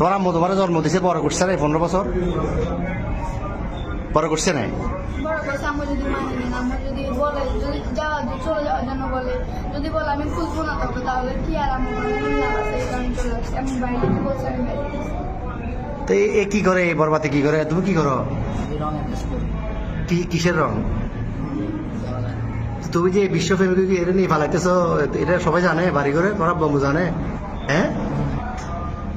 তোমার আম্মু তোমার জন্ম দিছে বড় করছে না এই পনেরো বছর। বড় করছে না বড় কথা আমার যদি নেন আমার যদি বলে যদি যাওয়া চলে যাওয়ার জন্য বলে যদি বলে আমি খুঁজবো না তোকে তাহলে কি আর আমার না আছে এই কারণে চলে আসছে আমি বাইরে থেকে বলছি আমি বাইরে গেছি। তো এ- কি করে এই বরবাতে কি করে? তুমি কি করো? কি কিসের রং? তুমি যে বিশ্ব ফ্যামিলি এটা নিয়ে ফালাইতেছো এটা সবাই জানে বাড়ি করে তোমার বম্বু জানে। হ্যাঁ?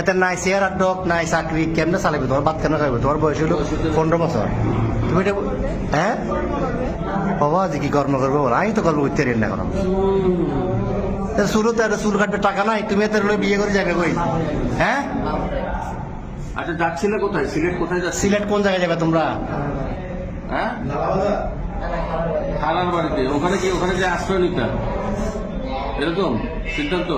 এতে নাই আর ডক নাই চাকরি কেমনে চালাবে তোমার বাদ কেন খাইবে তোমার বয়স হলো পনেরো বছর। তুমি এটা হ্যাঁ? বাবা যে কি কর্ম করব বলো? আমি তো কর্ম করতে পারি না চুলো একটা চুল কাটবে টাকা নাই তুমি এত বিয়ে করে যাবে কই? হ্যাঁ? আচ্ছা যাচ্ছিলে কোথায়? সিলেট কোথায় যাচ্ছি সিলেট কোন জায়গায় যাবে তোমরা? হ্যাঁ? খালার বাড়িতে। ওখানে কি ওখানে যে আশ্রয় নিতে এরকম? সিদ্ধান্ত?